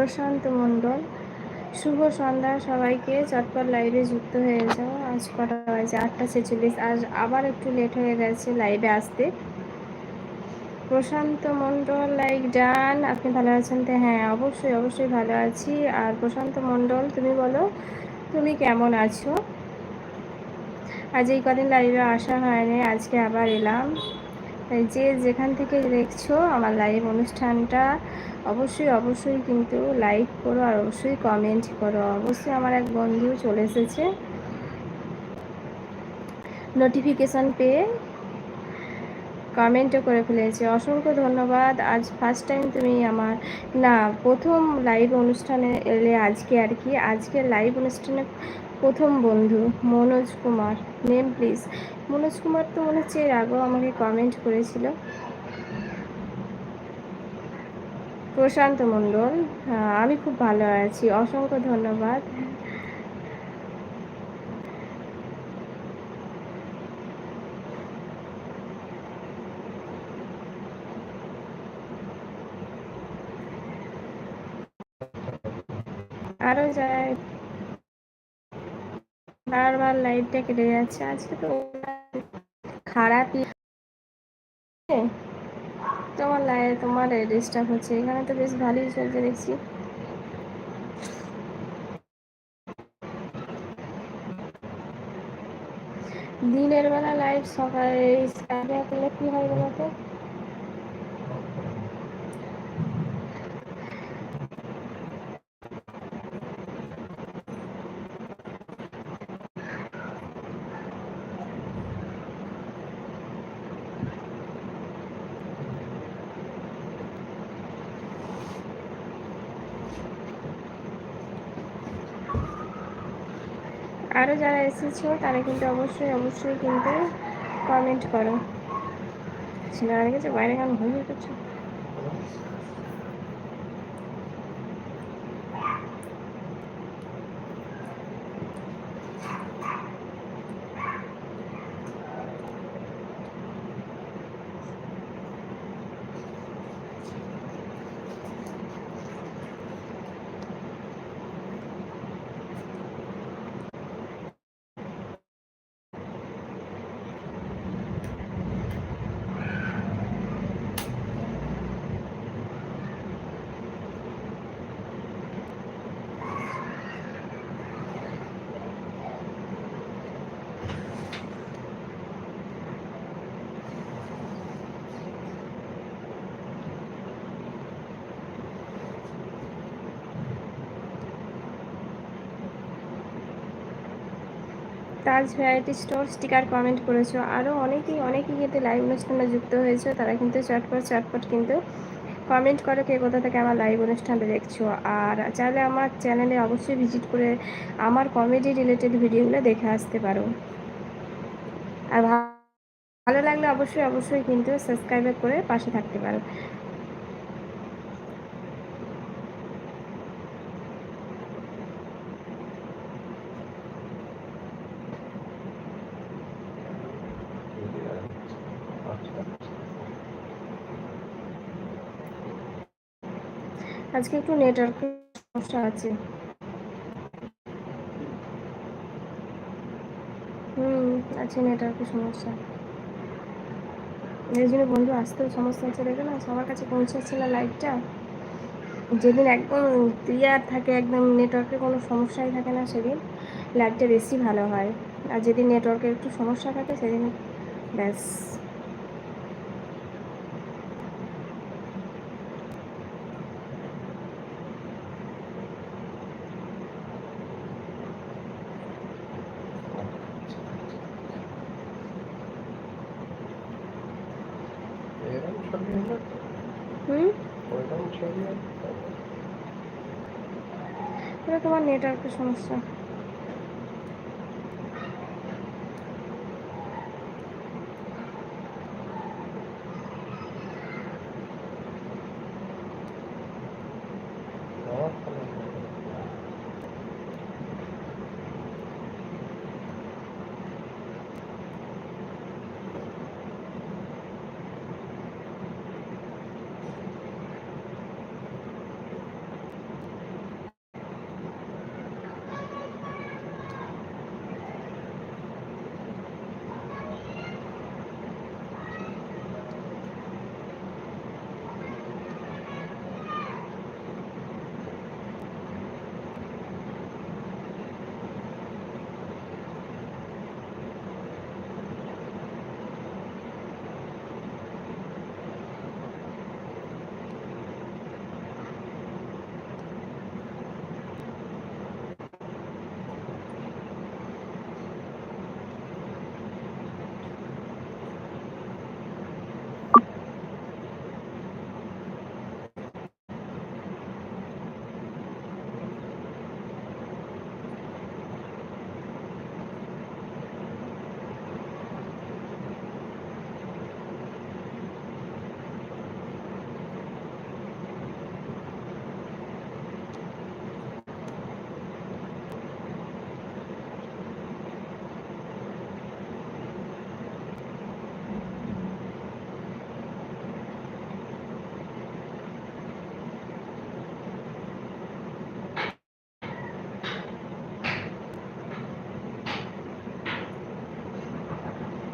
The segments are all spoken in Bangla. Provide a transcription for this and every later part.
প্রশান্ত মণ্ডল। শুভ সন্ধ্যা সবাইকে। চটপট লাইভে যুক্ত হয়ে যাও। আজ কটা বাজে? আটটা ছেচল্লিশ। আজ আবার একটু লেট হয়ে গেছে লাইভে আসতে। Prashant Mondal like done. আপনি ভালো আছেন? তো হ্যাঁ অবশ্যই অবশ্যই ভালো আছি। আর প্রশান্ত মণ্ডল, তুমি বলো, তুমি কেমন আছো? আজ এই কদিন লাইভে আসা হয়নি, আজকে আবার এলাম। যে যেখান থেকে দেখছ আমার লাইভ অনুষ্ঠানটা, অবশ্যই অবশ্যই কিন্তু লাইক করো আর অবশ্যই কমেন্ট করো। অবশ্যই আমার এক বন্ধু চলে এসেছে। নোটিফিকেশান পেয়ে কমেন্টও করে ফেলেছে। অসংখ্য ধন্যবাদ। আজ ফার্স্ট টাইম তুমি আমার, না, প্রথম লাইভ অনুষ্ঠানে এলে আজকে আর কি। আজকে লাইভ অনুষ্ঠানে প্রথম বন্ধু, মনোজ কুমার। নেম প্লিজ মনোজ কুমার তো মনে হচ্ছে এর আগেও আমাকে কমেন্ট করেছিল। প্রশান্ত মণ্ডল আমি খুব ভালো আছি। অসংখ্য ধন্যবাদ। আরও যায় বারবার লাইটটা কেটে যাচ্ছে। আজকে তো খারাপই তোমার লাইট তোমার ডিস্টার্ব হচ্ছে। এখানে তো বেশ ভালোই চলছে দেখছি। দিনের বেলা লাইট সকালে করলে কি হয় বলতো আরও যারা এসেছ, তারা কিন্তু অবশ্যই অবশ্যই কিন্তু কমেন্ট করো। ছেলেরা গেছে বাইরে কেন ঘুমিয়ে করছ Taj variety store sticker comment করেছ। আরও অনেকেই অনেকেই কিন্তু লাইভ অনুষ্ঠানে যুক্ত হয়েছে, তারা কিন্তু চটপট চটপট কিন্তু কমেন্ট করো কে কোথা থেকে আমার লাইভ অনুষ্ঠানটা দেখছ। আর চাইলে আমার চ্যানেলে অবশ্যই ভিজিট করে আমার কমেডি রিলেটেড ভিডিওগুলো দেখে আসতে পারো। আর ভালো লাগলে অবশ্যই অবশ্যই কিন্তু সাবস্ক্রাইব করে পাশে থাকতে পারো। আজকে একটু নেটওয়ার্কের সমস্যা আছে। হুম, আছে নেটওয়ার্কের সমস্যা। এই জন্য বন্ধু আসতেও সমস্যা হচ্ছে দেখে না সবার কাছে পৌঁছাচ্ছে না লাইটটা যেদিন একদম ক্লিয়ার থাকে, একদম নেটওয়ার্কের কোনো সমস্যাই থাকে না, সেদিন লাইটটা বেশি ভালো হয়। আর যেদিন নেটওয়ার্কের একটু সমস্যা থাকে, সেদিন ব্যাস হুম তোমার নেটওয়ার্কের সমস্যা।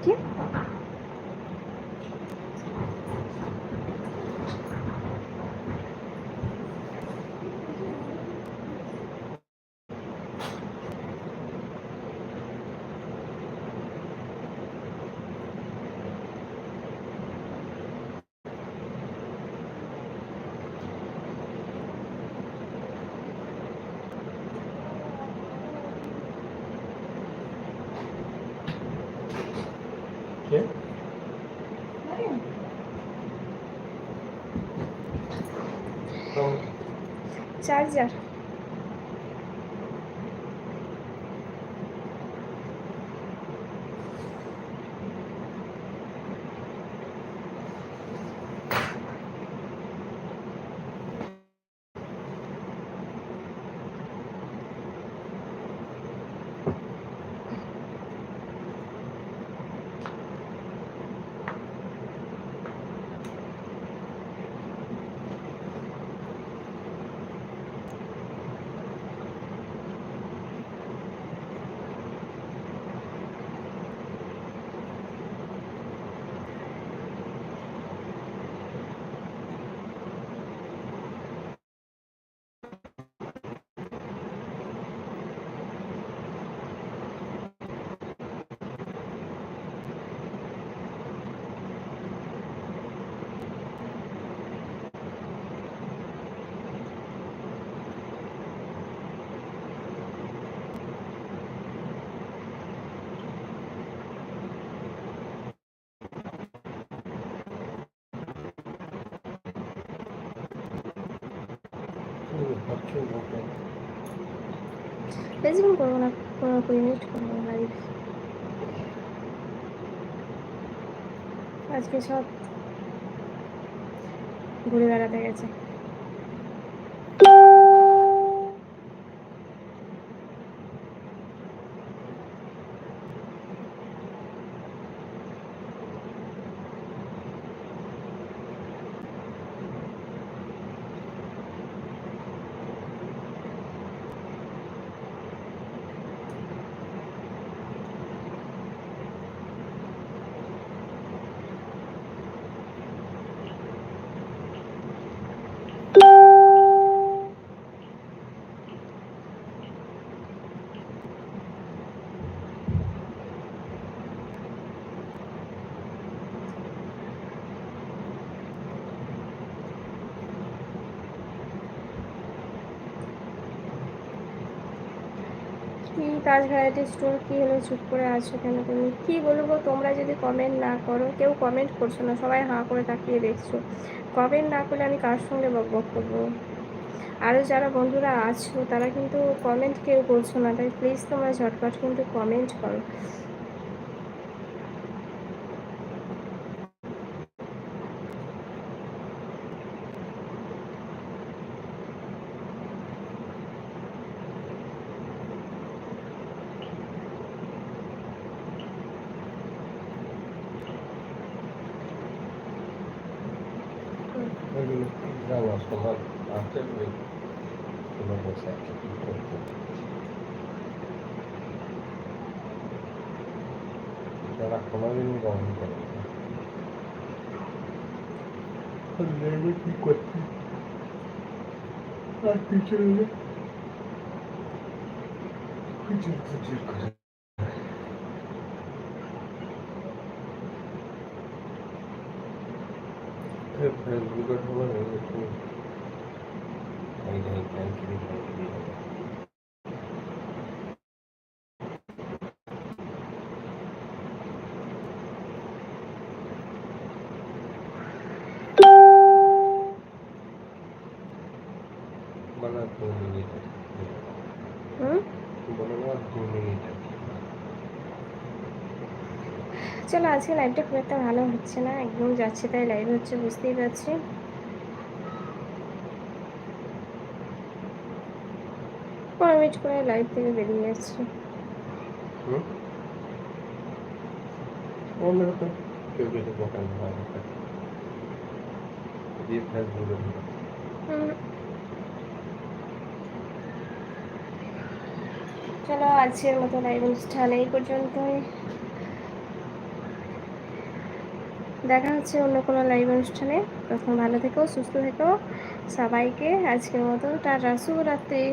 aqui. চার্জার বেশিক্ষণ করব না পনেরো কুড়ি মিনিট করব লাইভ আজকে সব ঘুরে বেড়াতে গেছে। কি তাজ ভ্যারাইটি স্টোর, কি হলো, চুপ করে আছো কেন তুমি? কি বলব, তোমরা যদি কমেন্ট না করো, কেউ কমেন্ট করছ না, সবাই হাঁ করে তাকিয়ে দেখছ। কমেন্ট না করলে আমি কার সঙ্গে বক করব? আরও যারা বন্ধুরা আছো, তারা কিন্তু কমেন্ট কেউ করছ না, তাই প্লিজ তোমরা ঝটপট কিন্তু কমেন্ট করো। যাওয়া সবার আছে ওই কোনো বসে আছে কি করতে যারা কোনোদিন গ্রহণ করে না। আর লেবে কি করতে আর পিছনে খুচুর খুচুর করে ফের ফেসবুকে ঢোকা নেই একটু এই চলো, আজকে লাইভটা খুব একটা ভালো হচ্ছে না। একদম যাচ্ছে তাই লাইভ হচ্ছে, বুঝতেই পারছি। পনেরো করে লাইভ থেকে বেরিয়ে যাচ্ছি। চলো আজকের মতো লাইভ অনুষ্ঠান এই পর্যন্তই। দেখা হচ্ছে অন্য কোনো লাইভ অনুষ্ঠানে। তখন ভালো থেকো সুস্থ থেকো। সবাইকে আজকের মতো টাটা শুভরাত্রি।